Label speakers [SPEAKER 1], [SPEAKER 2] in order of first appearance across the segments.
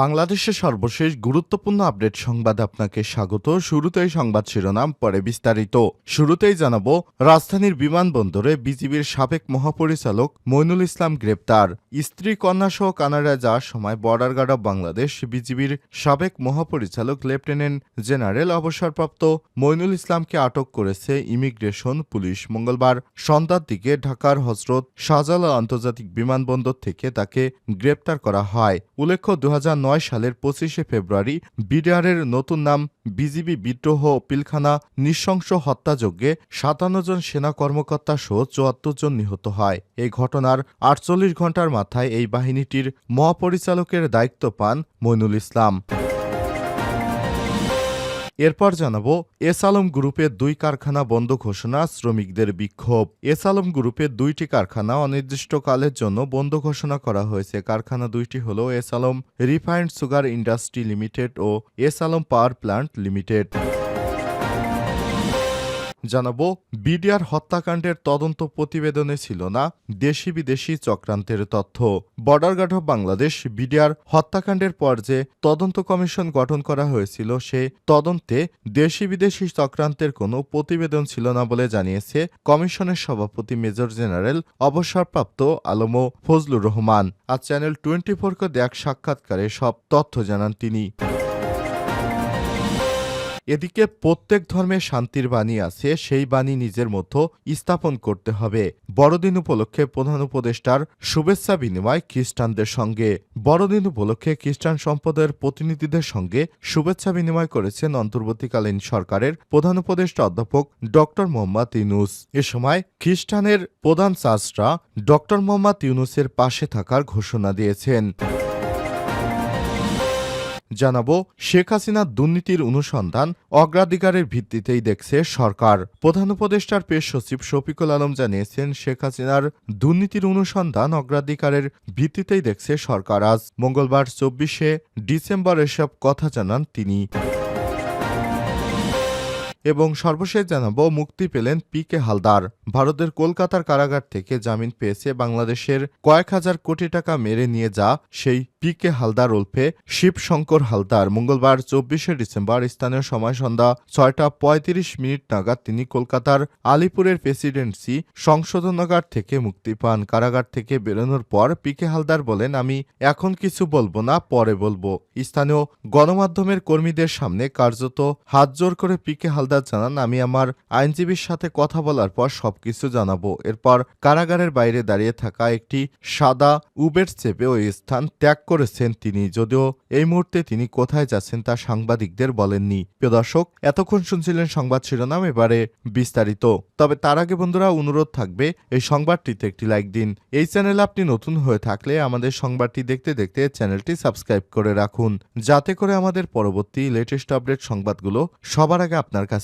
[SPEAKER 1] বাংলাদেশের সর্বশেষ গুরুত্বপূর্ণ আপডেট সংবাদ আপনাকে স্বাগত। শুরুতেই সংবাদ শিরোনাম, পরে বিস্তারিত। শুরুতেই জানাব, রাজধানীর বিমানবন্দরে বিজিবির সাবেক মহাপরিচালক মইনুল ইসলাম গ্রেপ্তার। স্ত্রী কন্যাসহ কানাডায় যাওয়ার সময় বর্ডার গার্ড অব বাংলাদেশ বিজিবির সাবেক মহাপরিচালক লেফটেন্যান্ট জেনারেল অবসরপ্রাপ্ত মইনুল ইসলামকে আটক করেছে ইমিগ্রেশন পুলিশ। মঙ্গলবার সন্ধ্যার দিকে ঢাকার হজরত শাহজালাল আন্তর্জাতিক বিমানবন্দর থেকে তাকে গ্রেপ্তার করা হয়। উল্লেখ্য দু হাজার সালের পঁচিশে ফেব্রুয়ারি বিডিআরের নতুন নাম বিজিবি বিদ্রোহ পিলখানা নৃশংস হত্যাযজ্ঞে সাতান্ন জন সেনা কর্মকর্তা সহ চুয়াত্তর জন নিহত হয়। এই ঘটনার আটচল্লিশ ঘণ্টার মাথায় এই বাহিনীটির মহাপরিচালকের দায়িত্ব পান মইনুল ইসলাম। এরপর জানাব, এস আলম গ্রুপের দুই কারখানা বন্ধ ঘোষণা, শ্রমিকদের বিক্ষোভ। এস আলম গ্রুপের দুইটি কারখানা অনির্দিষ্টকালের জন্য বন্ধ ঘোষণা করা হয়েছে। কারখানা দুইটি হল S Alam refined sugar industry limited ও S Alam power plant limited. জানাব, বিডিআর হত্যাকাণ্ডের তদন্ত প্রতিবেদনে ছিল না দেশি বিদেশি চক্রান্তের তথ্য। Border guard of Bangladesh, BDR হত্যাকাণ্ডের পর যে তদন্ত কমিশন গঠন করা হয়েছিল, সে তদন্তে দেশি বিদেশি চক্রান্তের কোনো প্রতিবেদন ছিল না বলে জানিয়েছে কমিশনের সভাপতি মেজর জেনারেল অবসরপ্রাপ্ত আলমো ফজলুর রহমান। আজ চ্যানেল টোয়েন্টি ফোরকে এক সাক্ষাৎকারে সব তথ্য জানান তিনি। এদিকে প্রত্যেক ধর্মে শান্তির বাণী আছে, সেই বাণী নিজের মধ্যে স্থাপন করতে হবে। বড়দিন উপলক্ষে প্রধান উপদেষ্টার শুভেচ্ছা বিনিময় খ্রিস্টানদের সঙ্গে। বড়দিন উপলক্ষে খ্রিস্টান সম্প্রদায়ের প্রতিনিধিদের সঙ্গে শুভেচ্ছা বিনিময় করেছেন অন্তর্বর্তীকালীন সরকারের প্রধান উপদেষ্টা অধ্যাপক ড মোহাম্মদ ইউনুস। এ সময় খ্রিস্টানের প্রধান চার্চরা ড মোহাম্মদ ইউনুসের পাশে থাকার ঘোষণা দিয়েছেন। জানাব, শেখ হাসিনার দুর্নীতির অনুসন্ধান অগ্রাধিকারের ভিত্তিতেই দেখছে সরকার। প্রধান উপদেষ্টার পেশ সচিব শফিকুল আলম জানিয়েছেন, শেখ হাসিনার দুর্নীতির অনুসন্ধান অগ্রাধিকারের ভিত্তিতেই দেখছে সরকার। আজ মঙ্গলবার চব্বিশে ডিসেম্বর এসব কথা জানান তিনি। এবং সর্বশেষ জানাব, মুক্তি পেলেন পি কে হালদার। ভারতের কলকাতার কারাগার থেকে জামিন পেয়েছে বাংলাদেশের কয়েক হাজার কোটি টাকা মেরে নিয়ে যা সেই পি কে হালদার ওলফে শিবশঙ্কর হালদার। মঙ্গলবার চব্বিশে ডিসেম্বর স্থানীয় সময় সন্ধ্যা ছয়টা পঁয়ত্রিশ মিনিট নাগাদ তিনি কলকাতার আলিপুরের প্রেসিডেন্সি সংশোধনাগার থেকে মুক্তি পান। কারাগার থেকে বেরোনোর পর পি কে হালদার বলেন, আমি এখন কিছু বলব না, পরে বলব। স্থানীয় গণমাধ্যমের কর্মীদের সামনে কার্যত হাত জোর করে পি কে হালদার জানান, আমি আমার আইনজীবীর সাথে কথা বলার পর সবকিছু জানাব। এরপর কারাগারের বাইরে দাঁড়িয়ে থাকা একটি সাদা উবের চেপে ওই স্থান ত্যাগ করেছেন তিনি। যদিও এই মুহূর্তে তিনি কোথায় যাচ্ছেন তা সাংবাদিকদের বলেননি। প্রিয় দর্শক, এতক্ষণ শুনছিলেন সংবাদ শিরোনাম, এবারে বিস্তারিত। তবে তার আগে বন্ধুরা, অনুরোধ থাকবে, এই সংবাদটিতে একটি লাইক দিন। এই চ্যানেল আপনি নতুন হয়ে থাকলে আমাদের সংবাদটি দেখতে দেখতে চ্যানেলটি সাবস্ক্রাইব করে রাখুন। যাতে করে আমাদের পরবর্তী লেটেস্ট আপডেট সংবাদগুলো সবার আগে আপনার কাছে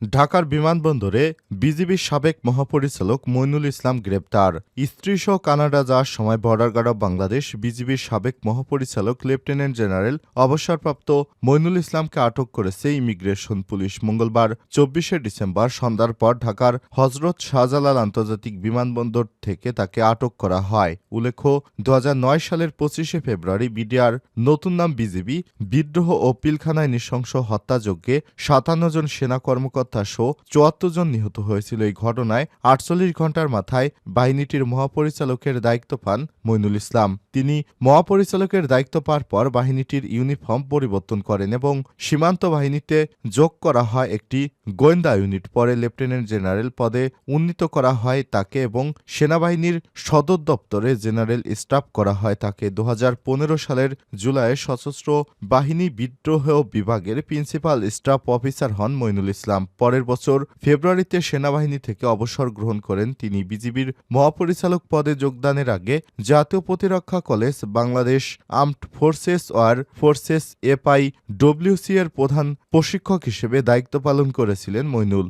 [SPEAKER 1] ঢাকার বিমানবন্দরে বিজিবির সাবেক মহাপরিচালক মইনুল ইসলাম গ্রেপ্তার। স্ত্রী স্ত্রীসহ কানাডা যাওয়ার সময় বর্ডার গার্ড অব বাংলাদেশ, বিজিবির সাবেক মহাপরিচালক লেফটেন্যান্ট জেনারেল, অবসরপ্রাপ্ত মইনুল ইসলামকে আটক করেছে ইমিগ্রেশন পুলিশ মঙ্গলবার, চব্বিশে ডিসেম্বর সন্ধ্যার পর ঢাকার হজরত শাহজালাল আন্তর্জাতিক বিমানবন্দর থেকে তাকে আটক করা হয়। উল্লেখ্য দু সালের পঁচিশে ফেব্রুয়ারি বিডিআর নতুন নাম বিজিবি, বিদ্রোহ ও পিলখানায় নৃশংস হত্যাযজ্ঞে সাতান্ন জন সেনা কর্মকর্তা সহ চুয়াত্তর জন নিহত হয়েছিল এই ঘটনায় আটচল্লিশ ঘণ্টার মাথায় বাহিনীটির মহাপরিচালকের দায়িত্ব পান মইনুল ইসলাম। তিনি মহাপরিচালকের দায়িত্ব পাওয়ার পর বাহিনীটির ইউনিফর্ম পরিবর্তন করেন এবং সীমান্ত বাহিনীতে যোগ করা হয় একটি গোয়েন্দা ইউনিট। পরে লেফটেন্যান্ট জেনারেল পদে উন্নীত করা হয় তাকে এবং সেনাবাহিনীর সদর দপ্তরে জেনারেল স্টাফ করা হয় তাকে। দু হাজার পনেরো সালের জুলাইয়ে সশস্ত্র বাহিনী বিদ্রোহ বিভাগের প্রিন্সিপাল স্টাফ অফিসার হন মইনুল ইসলাম। পরের বছর ফেব্রুয়ারিতে সেনাবাহিনী থেকে অবসর গ্রহণ করেন তিনি। বিজিবির মহাপরিচালক পদে যোগদানের আগে জাতীয় প্রতিরক্ষা college, Bangladesh armed forces war forces F I W C এর প্রধান প্রশিক্ষক হিসেবে দায়িত্ব পালন করেছিলেন মইনুল।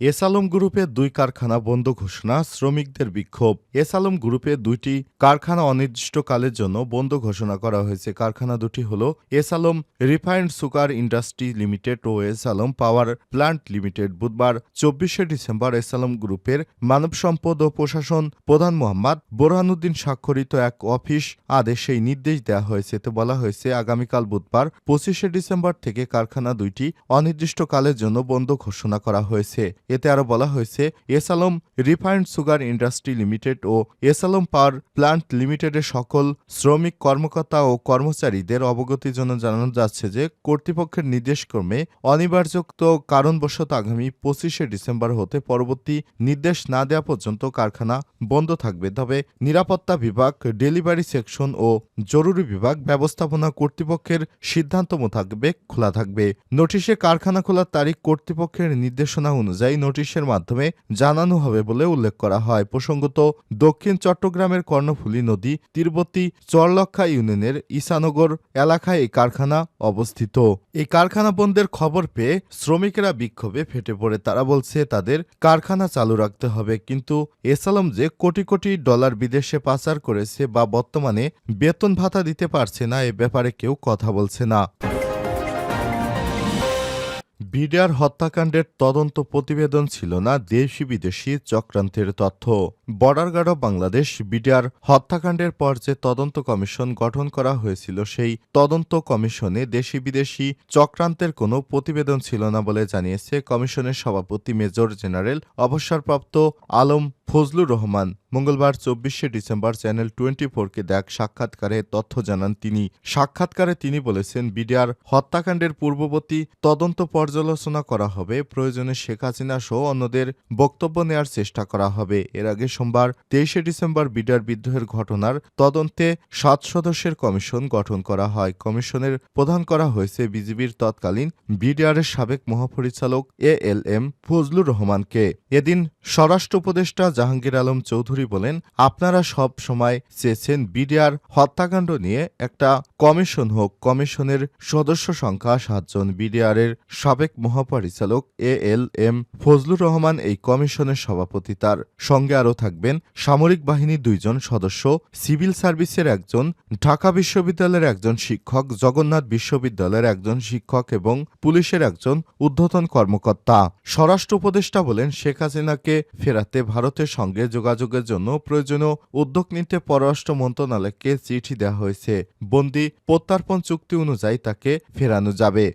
[SPEAKER 1] এসালম গ্রুপের দুই কারখানা বন্ধ ঘোষণা, শ্রমিকদের বিক্ষোভ। এসালম গ্রুপের দুইটি কারখানা অনির্দিষ্টকালের জন্য বন্ধ ঘোষণা করা হয়েছে। কারখানা দুটি হল S Alam refined sugar industry limited ও এসালম পাওয়ার প্ল্যান্ট লিমিটেড। বুধবার, চব্বিশে ডিসেম্বর, এসালম গ্রুপের মানব সম্পদ ও প্রশাসন প্রধান মোহাম্মদ বোরহানুদ্দিন স্বাক্ষরিত এক অফিস আদেশে এই নির্দেশ দেওয়া হয়েছে। এতে বলা হয়েছে, আগামীকাল বুধবার, পঁচিশে ডিসেম্বর থেকে কারখানা দুইটি অনির্দিষ্টকালের জন্য বন্ধ ঘোষণা করা হয়েছে। এতে আরও বলা হয়েছে, S Alam refined sugar industry limited ও এসালম পাওয়ার প্ল্যান্ট লিমিটেডের সকল শ্রমিক কর্মকর্তা ও কর্মচারীদের অবগতির জন্য জানানো যাচ্ছে যে, কর্তৃপক্ষের নির্দেশক্রমে অনিবার্যক্ত কারণবশত আগামী পঁচিশে ডিসেম্বর হতে পরবর্তী নির্দেশ না দেওয়া পর্যন্ত কারখানা বন্ধ থাকবে। তবে নিরাপত্তা বিভাগ, ডেলিভারি সেকশন ও জরুরি বিভাগ ব্যবস্থাপনা কর্তৃপক্ষের সিদ্ধান্ত মোতাবেক খোলা থাকবে। নোটিশে কারখানা খোলার তারিখ কর্তৃপক্ষের নির্দেশনা অনুযায়ী নোটিশের মাধ্যমে জানানো হবে বলে উল্লেখ করা হয়। প্রসঙ্গত, দক্ষিণ চট্টগ্রামের কর্ণফুলী নদী তীরবর্তী চরলক্ষা ইউনিয়নের ঈশানগর এলাকায় এই কারখানা অবস্থিত। এই কারখানা বন্ধের খবর পেয়ে শ্রমিকেরা বিক্ষোভে ফেটে পড়ে। তারা বলছে, তাদের কারখানা চালু রাখতে হবে, কিন্তু এসালম যে কোটি কোটি ডলার বিদেশে পাচার করেছে বা বর্তমানে বেতন ভাতা দিতে পারছে না, এ ব্যাপারে কেউ কথা বলছে না। বিডিআর হত্যাকাণ্ডের তদন্ত প্রতিবেদন ছিল না দেশি বিদেশি চক্রান্তের তথ্য। Border guard of Bangladesh BDR হত্যাকাণ্ডের পর যে তদন্ত কমিশন গঠন করা হয়েছিল, সেই তদন্ত কমিশনে দেশি বিদেশি চক্রান্তের কোনো প্রতিবেদন ছিল না বলে জানিয়েছে কমিশনের সভাপতি মেজর জেনারেল অবসরপ্রাপ্ত আলম ফজলুর রহমান। মঙ্গলবার চব্বিশে ডিসেম্বর চ্যানেল টোয়েন্টি ফোরকে দেখ সাক্ষাৎকারে তথ্য জানান তিনি। সাক্ষাৎকারে তিনি বলেছেন, বিডিআর হত্যাকাণ্ডের পূর্ববর্তী তদন্ত পর্যালোচনা করা হবে, প্রয়োজনে শেখ হাসিনা সহ অন্যদের বক্তব্য নেওয়ার চেষ্টা করা হবে। এর আগে সোমবার তেইশে ডিসেম্বর বিডিআর বিদ্রোহের ঘটনার তদন্তে সাত সদস্যের কমিশন গঠন করা হয়। কমিশনের প্রধান করা হয়েছে বিজিবির তৎকালীন বিডিআরের সাবেক মহাপরিচালক এ এল এম ফজলুর রহমানকে। এদিন স্বরাষ্ট্র উপদেষ্টা জাহাঙ্গীর আলম চৌধুরী বলেন, আপনারা সব সময় চেয়েছেন বিডিআর হত্যাকাণ্ড নিয়ে একটা কমিশন হোক। কমিশনের সদস্য সংখ্যা সাতজন। বিডিআর এর সাবেক মহাপরিচালক A L M Fazlur Rahman এই কমিশনের সভাপতি। তার সঙ্গে আরও থাকবেন সামরিক বাহিনীর দুইজন সদস্য, সিভিল সার্ভিসের একজন, ঢাকা বিশ্ববিদ্যালয়ের একজন শিক্ষক, জগন্নাথ বিশ্ববিদ্যালয়ের একজন শিক্ষক এবং পুলিশের একজন ঊর্ধ্বতন কর্মকর্তা। স্বরাষ্ট্র উপদেষ্টা বলেন, শেখ হাসিনাকে ফেরাতে ভারতের সঙ্গে যোগাযোগের জন্য প্রয়োজনীয় উদ্যোগ নিতে পররাষ্ট্র মন্ত্রণালয়কে চিঠি দেওয়া হয়েছে। বন্দি প্রত্যার্পণ চুক্তি অনুযায়ী তাকে ফেরানো যাবে।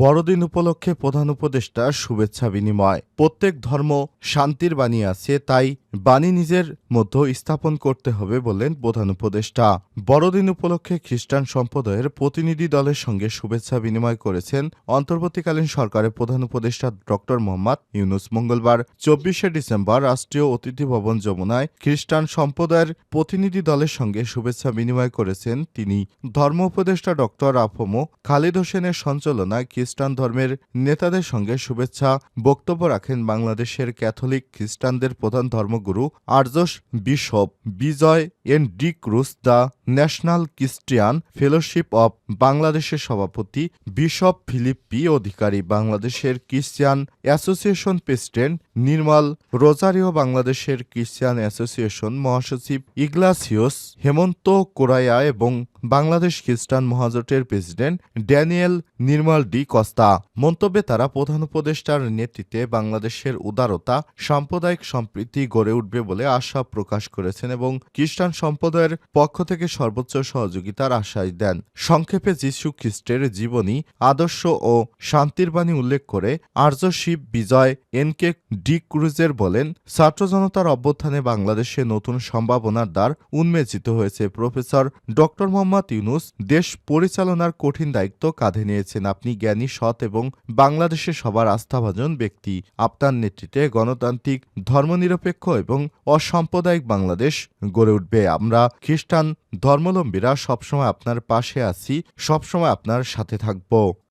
[SPEAKER 1] বড়দিন উপলক্ষে প্রধান উপদেষ্টা শুভেচ্ছা বিনিময়। প্রত্যেক ধর্ম শান্তির বাণী আছে, তাই বাণী নিজের মধ্যে স্থাপন করতে হবে বললেন প্রধান উপদেষ্টা। বড়দিন উপলক্ষে খ্রিস্টান সম্প্রদায়ের প্রতিনিধি দলের সঙ্গে শুভেচ্ছা বিনিময় করেছেন অন্তর্বর্তীকালীন সরকারের প্রধান উপদেষ্টা ডক্টর মোহাম্মদ ইউনুস মঙ্গলবার। চব্বিশে ডিসেম্বর রাষ্ট্রীয় অতিথি ভবন যমুনায় খ্রিস্টান সম্প্রদায়ের প্রতিনিধি দলের সঙ্গে শুভেচ্ছা বিনিময় করেছেন তিনি। ধর্ম উপদেষ্টা ডক্টর আফমো খালিদ হোসেনের সঞ্চালনায় খ্রিস্টান ধর্মের নেতাদের সঙ্গে শুভেচ্ছা বক্তব্য রাখেন বাংলাদেশের ক্যাথলিক খ্রিস্টানদের প্রধান ধর্মগুরু archbishop Bijoy N D'Cruz the national Christian fellowship of বাংলাদেশের সভাপতি বিশপ ফিলিপ পি অধিকারী, বাংলাদেশের Christian association president Nirmal Rozario, বাংলাদেশের ক্রিশ্চিয়ান অ্যাসোসিয়েশন মহাসচিব ইগলাসিওস হেমন্ত কোরাইয়া এবং বাংলাদেশ খ্রিস্টান মহাজোটের president Daniel Nirmal D Costa. মন্তব্যে তারা প্রধান উপদেষ্টার নেতৃত্বে বাংলাদেশের উদারতা, সাম্প্রদায়িক সম্প্রীতি গড়ে উঠবে বলে আশা প্রকাশ করেছেন এবং খ্রিস্টান সম্প্রদায়ের পক্ষ থেকে সর্বোচ্চ সহযোগিতার আশ্বাস দেন। সংক্ষেপে যীশু খ্রিস্টের জীবনী, আদর্শ ও শান্তির বাণী উল্লেখ করে archbishop Bijoy N K D ক্রুজের বলেন, ছাত্র জনতার অভ্যুত্থানে বাংলাদেশে নতুন সম্ভাবনার দ্বার উন্মেচিত হয়েছে। প্রফেসর ডক্টর মোহাম্মদ ইউনুস দেশ পরিচালনার কঠিন দায়িত্ব কাঁধে নিয়েছেন। আপনি জ্ঞানী, সৎ এবং বাংলাদেশের সবার আস্থাভাজন ব্যক্তি। আপনার নেতৃত্বে গণতান্ত্রিক, ধর্মনিরপেক্ষ এবং অসাম্প্রদায়িক বাংলাদেশ গড়ে উঠবে। আমরা খ্রিস্টান ধর্মাবলম্বীরা সবসময় আপনার পাশে আছি সবসময় আপনার সাথে থাকব।